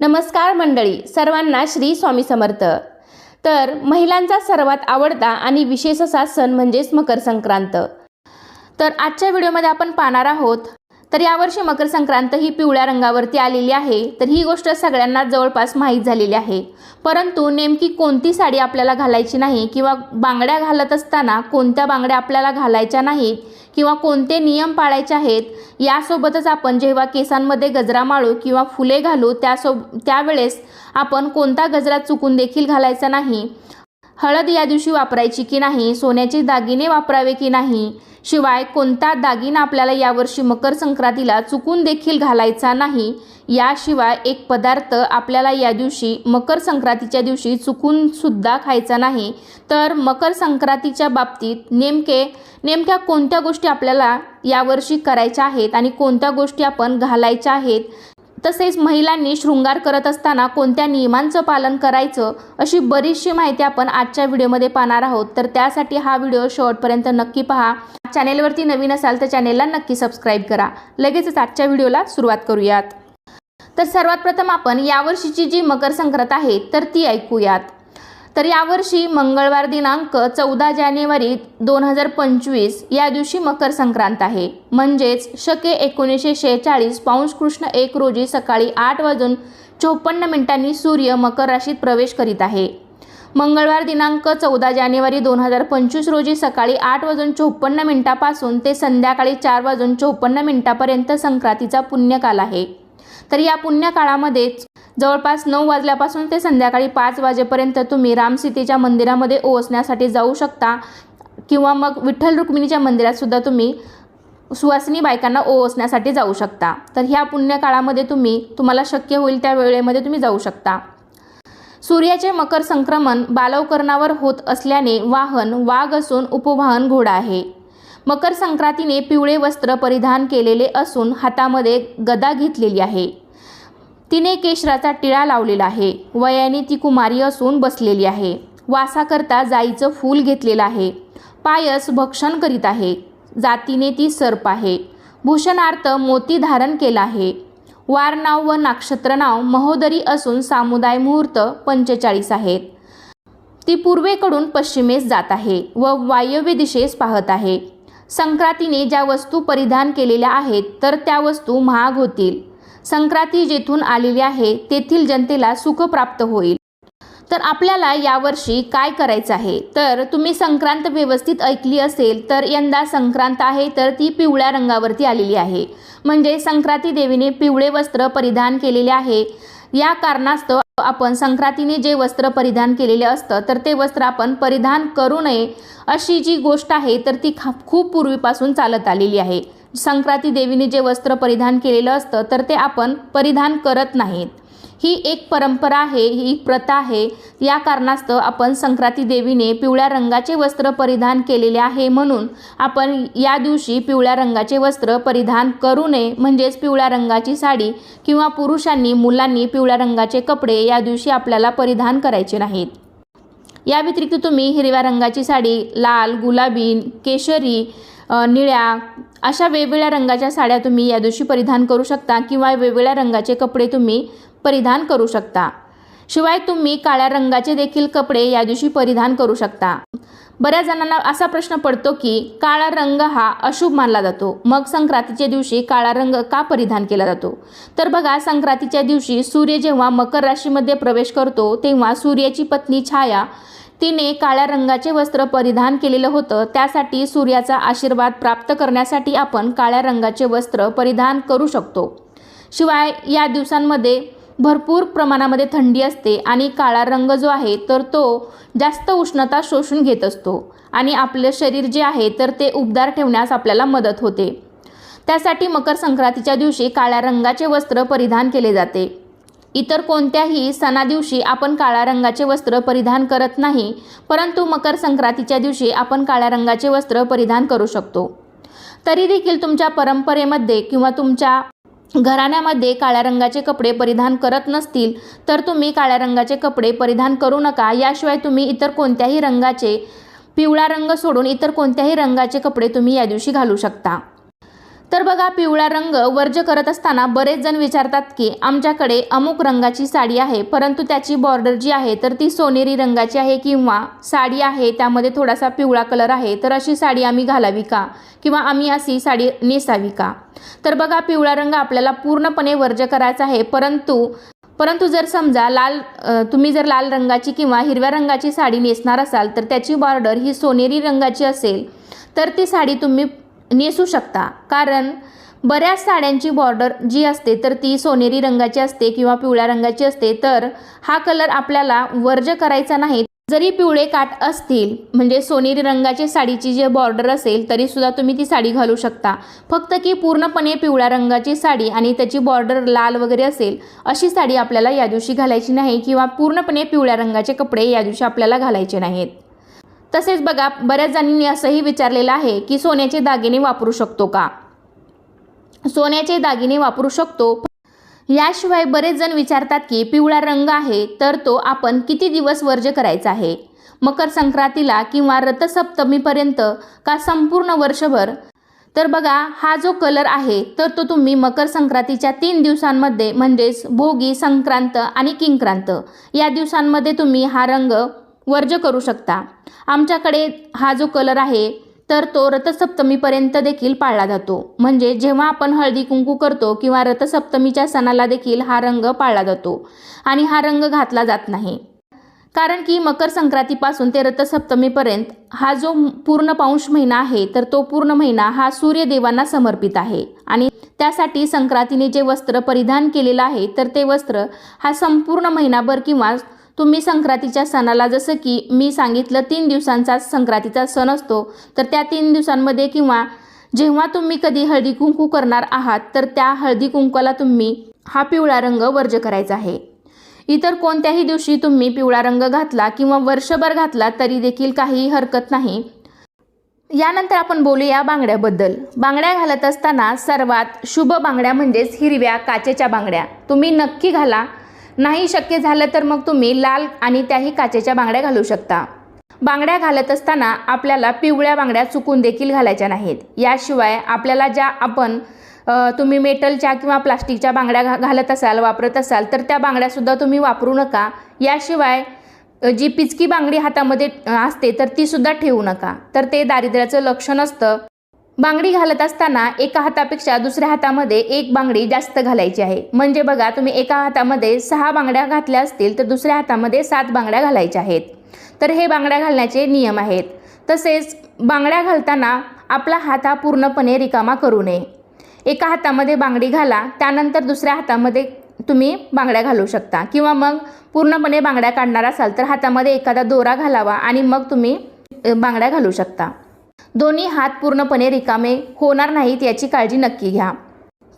नमस्कार मंडळी सर्वांना श्री स्वामी समर्थ. तर महिलांचा सर्वात आवडता आणि विशेष असा सण म्हणजेच मकर संक्रांत. तर आजच्या व्हिडिओमध्ये आपण पाहणार आहोत तर यावर्षी मकर संक्रांत ही पिवळ्या रंगावरती आलेली आहे तर ही गोष्ट सगळ्यांना जवळपास माहीत झालेली आहे. परंतु नेमकी कोणती साडी आपल्याला घालायची नाही किंवा बांगड्या घालत असताना कोणत्या बांगड्या आपल्याला घालायच्या नाहीत किंवा कोणते नियम पाळायचे आहेत यासोबतच आपण जेव्हा केसांमध्ये गजरा माळू किंवा फुले घालू त्यासोब त्यावेळेस आपण कोणता गजरा चुकून देखील घालायचा नाही. हळद या दिवशी वापरायची की नाही सोन्याचे दागिने वापरावे की नाही शिवाय कोणता दागिना आपल्याला यावर्षी मकर संक्रांतीला चुकून देखील घालायचा नाही याशिवाय एक पदार्थ आपल्याला या दिवशी मकर संक्रांतीच्या दिवशी चुकून सुद्धा खायचा नाही. तर मकर संक्रांतीच्या बाबतीत नेमके नेमक्या कोणत्या गोष्टी आपल्याला यावर्षी करायच्या आहेत आणि कोणत्या गोष्टी आपण घालायच्या आहेत तसेच महिलांनी शृंगार करत असताना कोणत्या नियमांचं पालन करायचं अशी बरीचशी माहिती आपण आजच्या व्हिडिओमध्ये पाहणार आहोत. तर त्यासाठी हा व्हिडिओ शेवटपर्यंत नक्की पहा. चॅनेलवरती नवीन असाल तर चॅनेलला नक्की सबस्क्राईब करा. लगेचच आजच्या व्हिडिओला सुरुवात करूयात. तर सर्वात प्रथम आपण यावर्षीची जी मकर संक्रांत आहे तर ती ऐकूयात. तर यावर्षी मंगळवार दिनांक चौदा जानेवारी दोन हजार पंचवीस या दिवशी मकर संक्रांत आहे. म्हणजेच शके एकोणीसशे शेहेचाळीस पाऊस कृष्ण एक रोजी सकाळी आठ वाजून चोपन्न मिनिटांनी सूर्य मकर राशीत प्रवेश करीत आहे. मंगळवार दिनांक चौदा जानेवारी दोन हजार पंचवीस रोजी सकाळी आठ वाजून चोपन्न मिनिटापासून ते संध्याकाळी चार वाजून चोपन्न मिनिटापर्यंत संक्रांतीचा पुण्यकाल आहे. तर या पुण्यकाळामध्येच जवळपास नऊ वाजल्यापासून ते संध्याकाळी पाच वाजेपर्यंत तुम्ही रामसीतेच्या मंदिरामध्ये ओसण्यासाठी जाऊ शकता. किंवा मग विठ्ठल रुक्मिणीच्या मंदिरातसुद्धा तुम्ही सुवासिनी बायकांना ओसण्यासाठी जाऊ शकता. तर ह्या पुण्यकाळामध्ये तुम्ही तुम्हाला शक्य होईल त्या वेळेमध्ये तुम्ही जाऊ शकता. सूर्याचे मकर संक्रमण बालवकरणावर होत असल्याने वाहन वाघ असून उपवाहन घोडा आहे. मकर संक्रांतीने पिवळे वस्त्र परिधान केलेले असून हातामध्ये गदा घेतलेली आहे. तिने केशराचा टिळा लावलेला आहे. वयाने ती कुमारी असून बसलेली आहे. वासाकरता जाईचं फूल घेतलेलं आहे. पायस भक्षण करीत आहे. जातीने ती सर्प आहे. भूषणार्थ मोती धारण केला आहे. वारनाव व नक्षत्र नाव महोदरी असून सामुदाय मुहूर्त पंचेचाळीस आहेत. ती पूर्वेकडून पश्चिमेस जात आहे व वायव्य दिशेस पाहत आहे. संक्रांतीने ज्या वस्तू परिधान केलेल्या आहेत तर त्या वस्तू महाग होतील. संक्रांती जेथून आलेली आहे तेथील जनतेला सुख प्राप्त होईल. तर आपल्याला यावर्षी काय करायचं आहे? तर तुम्ही संक्रांत व्यवस्थित ऐकली असेल तर यंदा संक्रांत आहे तर ती पिवळ्या रंगावरती आलेली आहे. म्हणजे संक्रांती देवीने पिवळे वस्त्र परिधान केलेले आहे. या कारणास्तव आपण संक्रांतीने जे वस्त्र परिधान केलेले असतं तर ते वस्त्र आपण परिधान करू नये अशी जी गोष्ट आहे तर ती खा खूप पूर्वीपासून चालत आलेली आहे. संक्रांती देवीने जे वस्त्र परिधान केलेलं असतं तर ते आपण परिधान करत नाहीत. ही एक परंपरा आहे ही एक प्रथा आहे. या कारणास्तव आपण संक्रांती देवीने पिवळ्या रंगाचे वस्त्र परिधान केलेले आहे म्हणून आपण या दिवशी पिवळ्या रंगाचे वस्त्र परिधान करू नये. म्हणजेच पिवळ्या रंगाची साडी किंवा पुरुषांनी मुलांनी पिवळ्या रंगाचे कपडे या दिवशी आपल्याला परिधान करायचे नाहीत. या व्यतिरिक्त तुम्ही हिरव्या रंगाची साडी लाल गुलाबी केशरी निळ्या अशा वेगवेगळ्या रंगाच्या साड्या तुम्ही या दिवशी परिधान करू शकता किंवा वेगवेगळ्या रंगाचे कपडे तुम्ही परिधान करू शकता. शिवाय तुम्ही काळ्या रंगाचे देखील कपडे या दिवशी परिधान करू शकता. बऱ्याच जणांना असा प्रश्न पडतो की काळा रंग हा अशुभ मानला जातो. मग संक्रांतीच्या दिवशी काळा रंग का परिधान केला जातो? तर बघा संक्रांतीच्या दिवशी सूर्य जेव्हा मकर राशीमध्ये प्रवेश करतो तेव्हा सूर्याची पत्नी छाया तिने काळ्या रंगाचे वस्त्र परिधान केलेलं होतं. त्यासाठी सूर्याचा आशीर्वाद प्राप्त करण्यासाठी आपण काळ्या रंगाचे वस्त्र परिधान करू शकतो. शिवाय या दिवसांमध्ये भरपूर प्रमाणामध्ये थंडी असते आणि काळा रंग जो आहे तर तो जास्त उष्णता शोषून घेत असतो आणि आपलं शरीर जे आहे तर ते उबदार ठेवण्यास आपल्याला मदत होते. त्यासाठी मकर संक्रांतीच्या दिवशी काळ्या रंगाचे वस्त्र परिधान केले जाते. इतर कोणत्याही सणादिवशी आपण काळ्या रंगाचे वस्त्र परिधान करत नाही परंतु मकर संक्रांतीच्या दिवशी आपण काळ्या रंगाचे वस्त्र परिधान करू शकतो. तरी देखील तुमच्या परंपरेमध्ये किंवा तुमच्या घराण्यामध्ये काळ्या रंगाचे कपडे परिधान करत नसतील तर तुम्ही काळ्या रंगाचे कपडे परिधान करू नका. याशिवाय तुम्ही इतर कोणत्याही रंगाचे पिवळा रंग सोडून इतर कोणत्याही रंगाचे कपडे तुम्ही या दिवशी घालू शकता. तर बघा पिवळा रंग वर्ज करत असताना बरेच जण विचारतात की आमच्याकडे अमुक रंगाची साडी आहे परंतु त्याची बॉर्डर जी आहे तर ती सोनेरी रंगाची आहे किंवा साडी आहे त्यामध्ये थोडासा पिवळा कलर आहे तर अशी साडी आम्ही घालावी का? किंवा आम्ही अशी साडी नेसावी का? तर बघा पिवळा रंग आपल्याला पूर्णपणे वर्ज करायचा आहे परंतु परंतु जर समजा लाल तुम्ही जर लाल रंगाची किंवा हिरव्या रंगाची साडी नेसणार असाल तर त्याची बॉर्डर ही सोनेरी रंगाची असेल तर ती साडी तुम्ही नेसू शकता. कारण बऱ्याच साड्यांची बॉर्डर जी असते तर ती सोनेरी रंगाची असते किंवा पिवळ्या रंगाची असते तर हा कलर आपल्याला वर्ज करायचा नाही. जरी पिवळे काठ असतील म्हणजे सोनेरी रंगाची साडीची जे बॉर्डर असेल तरीसुद्धा तुम्ही ती साडी घालू शकता. फक्त की पूर्णपणे पिवळ्या रंगाची साडी आणि त्याची बॉर्डर लाल वगैरे असेल अशी साडी आपल्याला या दिवशी घालायची नाही किंवा पूर्णपणे पिवळ्या रंगाचे कपडे या दिवशी आपल्याला घालायचे नाहीत. तसेच बघा बऱ्याच जणांनी असंही विचारलेलं आहे की सोन्याचे दागिने वापरू शकतो का? सोन्याचे दागिने वापरू शकतो. याशिवाय बरेच जण विचारतात की पिवळा रंग आहे तर तो आपण किती दिवस वर्ज्य करायचा आहे? मकर संक्रांतीला किंवा रथसप्तमीपर्यंत का संपूर्ण वर्षभर? तर बघा हा जो कलर आहे तर तो तुम्ही मकर संक्रांतीच्या तीन दिवसांमध्ये म्हणजेच भोगी संक्रांत आणि किंक्रांत या दिवसांमध्ये तुम्ही हा रंग वर्ज करू शकता. आमच्याकडे हा जो कलर आहे तर तो रथसप्तमीपर्यंत देखील पाळला जातो. म्हणजे जेव्हा आपण हळदी कुंकू करतो किंवा रथसप्तमीच्या सणाला देखील हा रंग पाळला जातो आणि हा रंग घातला जात नाही. कारण की मकर संक्रांतीपासून ते रथसप्तमीपर्यंत हा जो पूर्ण पाऊश महिना आहे तर तो पूर्ण महिना हा सूर्यदेवांना समर्पित आहे. आणि त्यासाठी संक्रांतीने जे वस्त्र परिधान केलेलं आहे तर ते वस्त्र हा संपूर्ण महिनाभर किंवा तुम्ही संक्रांतीच्या सणाला जसं की मी सांगितलं तीन दिवसांचा संक्रांतीचा सण असतो. तर त्या तीन दिवसांमध्ये किंवा जेव्हा तुम्ही कधी हळदी कुंकू करणार आहात तर त्या हळदी कुंकूला तुम्ही हा पिवळा रंग वर्ज करायचा आहे. इतर कोणत्याही दिवशी तुम्ही पिवळा रंग घातला किंवा वर्षभर घातला तरी देखील काही हरकत नाही. यानंतर आपण बोलूया बांगड्याबद्दल. बांगड्या घालत असताना सर्वात शुभ बांगड्या म्हणजेच हिरव्या काचेच्या बांगड्या. तुम्ही नक्की घाला. नाही शक्य झालं तर मग तुम्ही लाल आणि त्याही काचेच्या बांगड्या घालू शकता. बांगड्या घालत असताना आपल्याला पिवळ्या बांगड्या चुकून देखील घालायच्या नाहीत. याशिवाय आपल्याला ज्या आपण तुम्ही मेटलच्या किंवा प्लास्टिकच्या बांगड्या घा घालत असाल वापरत असाल तर त्या बांगड्यासुद्धा तुम्ही वापरू नका. याशिवाय जी पिचकी बांगडी हातामध्ये असते तर तीसुद्धा ठेवू नका. तर ते दारिद्र्याचं लक्षण असतं. बांगडी घालत असताना एका हातापेक्षा दुसऱ्या हातामध्ये एक बांगडी जास्त घालायची आहे. म्हणजे बघा तुम्ही एका हातामध्ये सहा बांगड्या घातल्या असतील तर दुसऱ्या हातामध्ये सात बांगड्या घालायच्या आहेत. तर हे बांगड्या घालण्याचे नियम आहेत. तसेच बांगड्या घालताना आपला हात हा पूर्णपणे रिकामा करू नये. एका हातामध्ये बांगडी घाला त्यानंतर दुसऱ्या हातामध्ये तुम्ही बांगड्या घालू शकता. किंवा मग पूर्णपणे बांगड्या काढणार असाल तर हातामध्ये एखादा दोरा घालावा आणि मग तुम्ही बांगड्या घालू शकता. दोन्ही हात पूर्णपणे रिकामे होणार नाहीत याची काळजी नक्की घ्या.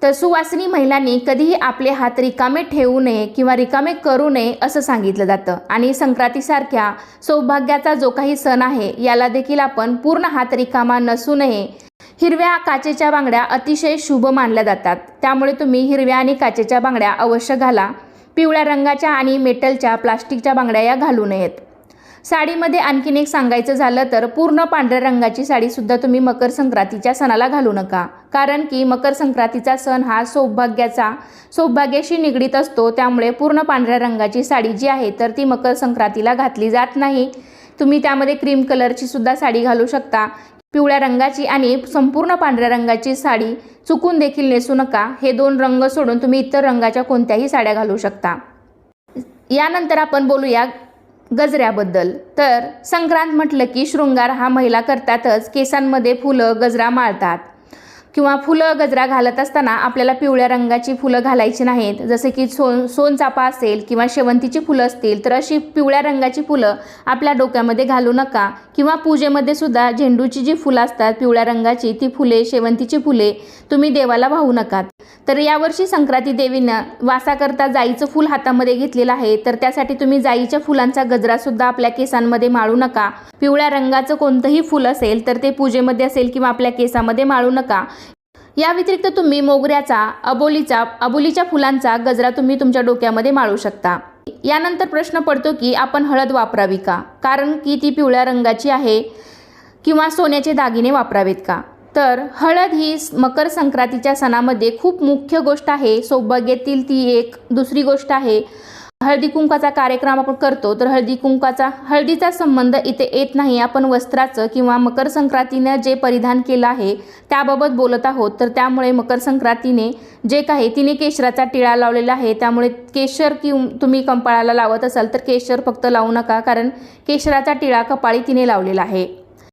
तर सुवासिनी महिलांनी कधीही आपले हात रिकामे ठेवू नये किंवा रिकामे करू नये असं सांगितलं जातं. आणि संक्रांतीसारख्या सौभाग्याचा जो काही सण आहे याला देखील आपण पूर्ण हात रिकामा नसू नये. हिरव्या काचेच्या बांगड्या अतिशय शुभ मानल्या जातात. त्यामुळे तुम्ही हिरव्या आणि काचेच्या बांगड्या अवश्य घाला. पिवळ्या रंगाच्या आणि मेटलच्या प्लास्टिकच्या बांगड्या या घालू नयेत. साडीमध्ये आणखीन एक सांगायचं झालं तर पूर्ण पांढऱ्या रंगाची साडीसुद्धा तुम्ही मकर संक्रांतीच्या सणाला घालू नका. कारण की मकर संक्रांतीचा सण हा सौभाग्याचा सौभाग्याशी निगडीत असतो. त्यामुळे पूर्ण पांढऱ्या रंगाची साडी जी आहे तर ती मकर संक्रांतीला घातली जात नाही. तुम्ही त्यामध्ये क्रीम कलरची सुद्धा साडी घालू शकता. पिवळ्या रंगाची आणि संपूर्ण पांढऱ्या रंगाची साडी चुकून देखील नेसू नका. हे दोन रंग सोडून तुम्ही इतर रंगाच्या कोणत्याही साड्या घालू शकता. यानंतर आपण बोलूया गजऱ्याबद्दल. तर संक्रांत म्हटलं की शृंगार हा महिला करतातच केसांमध्ये फुलं गजरा माळतात. किंवा फुलं गजरा घालत असताना आपल्याला पिवळ्या रंगाची फुलं घालायची नाहीत. जसे की सोन सोनचापा असेल किंवा शेवंतीची फुलं असतील तर अशी पिवळ्या रंगाची फुलं आपल्या डोक्यामध्ये घालू नका. किंवा पूजेमध्ये सुद्धा झेंडूची जी फुलं असतात पिवळ्या रंगाची ती फुले शेवंतीची फुले तुम्ही देवाला वाहू नका. तर यावर्षी संक्रांती देवीनं वासाकरता जाईचं फूल हातामध्ये घेतलेलं आहे. तर त्यासाठी तुम्ही जाईच्या फुलांचा गजरासुद्धा आपल्या केसांमध्ये माळू नका. पिवळ्या रंगाचं कोणतंही फूल असेल तर ते पूजेमध्ये असेल किंवा आपल्या केसामध्ये माळू नका. या व्यतिरिक्त तुम्ही मोगऱ्याचा अबोलीचा अबोलीच्या फुलांचा गजरा तुम्ही तुमच्या डोक्यामध्ये माळू शकता. यानंतर प्रश्न पडतो की आपण हळद वापरावी का? कारण की ती पिवळ्या रंगाची आहे किंवा सोन्याचे दागिने वापरावेत का? तर हळद ही मकर संक्रांतीच्या सणामध्ये खूप मुख्य गोष्ट आहे. सौभाग्यातील ती एक दुसरी गोष्ट आहे. हळदी कुंकाचा कार्यक्रम आपण करतो तर हळदी कुंकाचा हळदीचा संबंध इथे येत नाही. आपण वस्त्राचं किंवा मकर संक्रांतीनं जे परिधान केलं आहे त्याबाबत बोलत आहोत. तर त्यामुळे मकर संक्रांतीने जे काही तिने केशराचा टिळा लावलेला आहे. त्यामुळे केशर कि तुम्ही कंपाळाला लावत असाल तर केशर फक्त लावू नका. कारण केशराचा टिळा कपाळी तिने लावलेला आहे.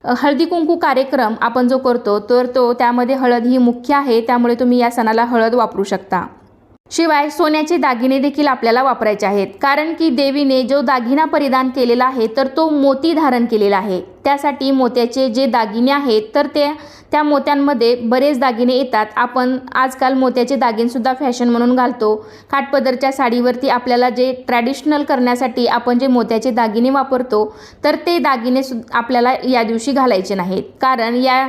हळदी कुंकू कार्यक्रम आपण जो करतो तर तो त्यामध्ये हळद ही मुख्य आहे त्यामुळे तुम्ही या सणाला हळद वापरू शकता. शिवाय सोन्याचे दागिने देखील आपल्याला वापरायचे आहेत. कारण की देवीने जो दागिना परिधान केलेला आहे तर तो मोती धारण केलेला आहे. त्यासाठी मोत्याचे जे दागिने आहेत तर ते त्या मोत्यांमध्ये बरेच दागिने येतात. आपण आजकाल मोत्याचे दागिनेसुद्धा फॅशन म्हणून घालतो. काठपदरच्या साडीवरती आपल्याला जे ट्रॅडिशनल करण्यासाठी आपण जे मोत्याचे दागिने वापरतो तर ते दागिने सु आपल्याला या दिवशी घालायचे नाहीत. कारण या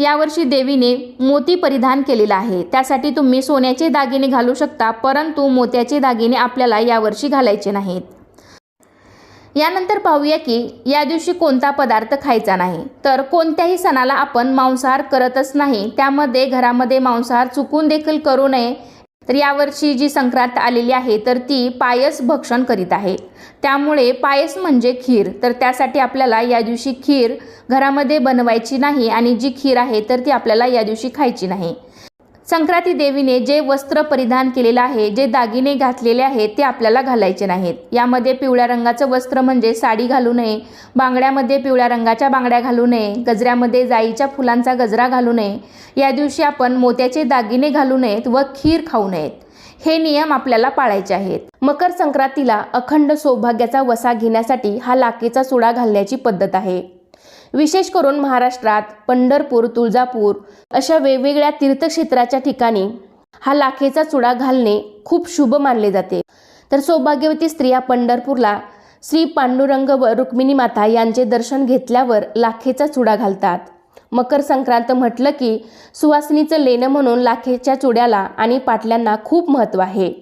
यावर्षी देवीने मोती परिधान केलेला आहे. त्यासाठी तुम्ही सोन्याचे दागिने घालू शकता परंतु मोत्याचे दागिने आपल्याला यावर्षी घालायचे नाहीत. यानंतर पाहूया की या दिवशी कोणता पदार्थ खायचा नाही. तर कोणत्याही सणाला आपण मांसाहार करतच नाही. त्यामध्ये घरामध्ये मांसाहार चुकून देखील करू नये. तर यावर्षी जी संक्रांत आलेली आहे तर ती पायस भक्षण करीत आहे. त्यामुळे पायस म्हणजे खीर. तर त्यासाठी आपल्याला या दिवशी खीर घरामध्ये बनवायची नाही आणि जी खीर आहे तर ती आपल्याला या दिवशी खायची नाही. संक्रांती देवीने जे वस्त्र परिधान केलेलं आहे जे दागिने घातलेले आहेत ते आपल्याला घालायचे नाहीत. यामध्ये पिवळ्या रंगाचं वस्त्र म्हणजे साडी घालू नये बांगड्यामध्ये पिवळ्या रंगाच्या बांगड्या घालू नये गजऱ्यामध्ये जाईच्या फुलांचा गजरा घालू नये. या दिवशी आपण मोत्याचे दागिने घालू नयेत व खीर खाऊ नयेत. हे नियम आपल्याला पाळायचे आहेत. मकर संक्रांतीला अखंड सौभाग्याचा वसा घेण्यासाठी हा लाकेचा सुडा घालण्याची पद्धत आहे. विशेष करून महाराष्ट्रात पंढरपूर तुळजापूर अशा वेगवेगळ्या तीर्थक्षेत्राच्या ठिकाणी हा लाखेचा चुडा घालणे खूप शुभ मानले जाते. तर सौभाग्यवती स्त्रिया पंढरपूरला श्री पांडुरंग व रुक्मिणी माता यांचे दर्शन घेतल्यावर लाखेचा चुडा घालतात. मकर संक्रांत म्हटलं की सुवासिनीचं लेणं म्हणून लाखेच्या चुड्याला आणि पाटल्यांना खूप महत्त्व आहे.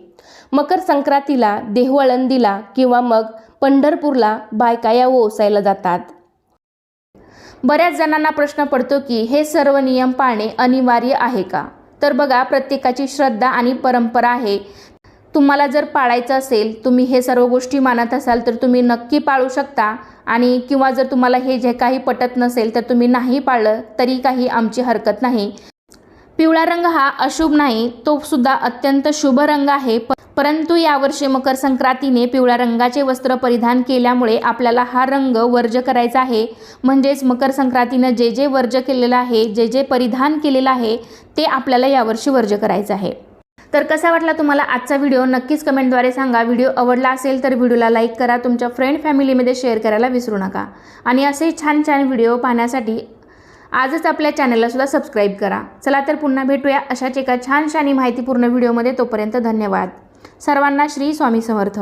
मकर संक्रांतीला देहवळंदीला किंवा मग पंढरपूरला बायका या ओसायला जातात. बऱ्याच जणांना प्रश्न पडतो की हे सर्व नियम पाळणे अनिवार्य आहे का? तर बघा प्रत्येकाची श्रद्धा आणि परंपरा आहे. तुम्हाला जर पाळायचं असेल तुम्ही हे सर्व गोष्टी मानत असाल तर तुम्ही नक्की पाळू शकता. आणि किंवा जर तुम्हाला हे जे काही पटत नसेल तर तुम्ही नाही पाळलं तरी काही आमची हरकत नाही. पिवळा रंग हा अशुभ नाही तो सुद्धा अत्यंत शुभ रंग आहे. परंतु यावर्षी मकर संक्रांतीने पिवळ्या रंगाचे वस्त्र परिधान केल्यामुळे आपल्याला हा रंग वर्ज करायचा आहे. म्हणजेच मकर संक्रांतीनं जे जे वर्ज केलेलं आहे जे जे परिधान केलेलं आहे ते आपल्याला यावर्षी वर्ज करायचं आहे. तर कसा वाटला तुम्हाला आजचा व्हिडिओ? नक्कीच कमेंटद्वारे सांगा. व्हिडिओ आवडला असेल तर व्हिडिओला लाईक करा तुमच्या फ्रेंड फॅमिलीमध्ये शेअर करायला विसरू नका. आणि असे छान छान व्हिडिओ पाहण्यासाठी आजच आपल्या चॅनललासुद्धा सबस्क्राईब करा. चला तर पुन्हा भेटूया अशाच एका छानशा आणि माहितीपूर्ण व्हिडिओमध्ये तोपर्यंत धन्यवाद. सर्वांना श्री स्वामी समर्थ.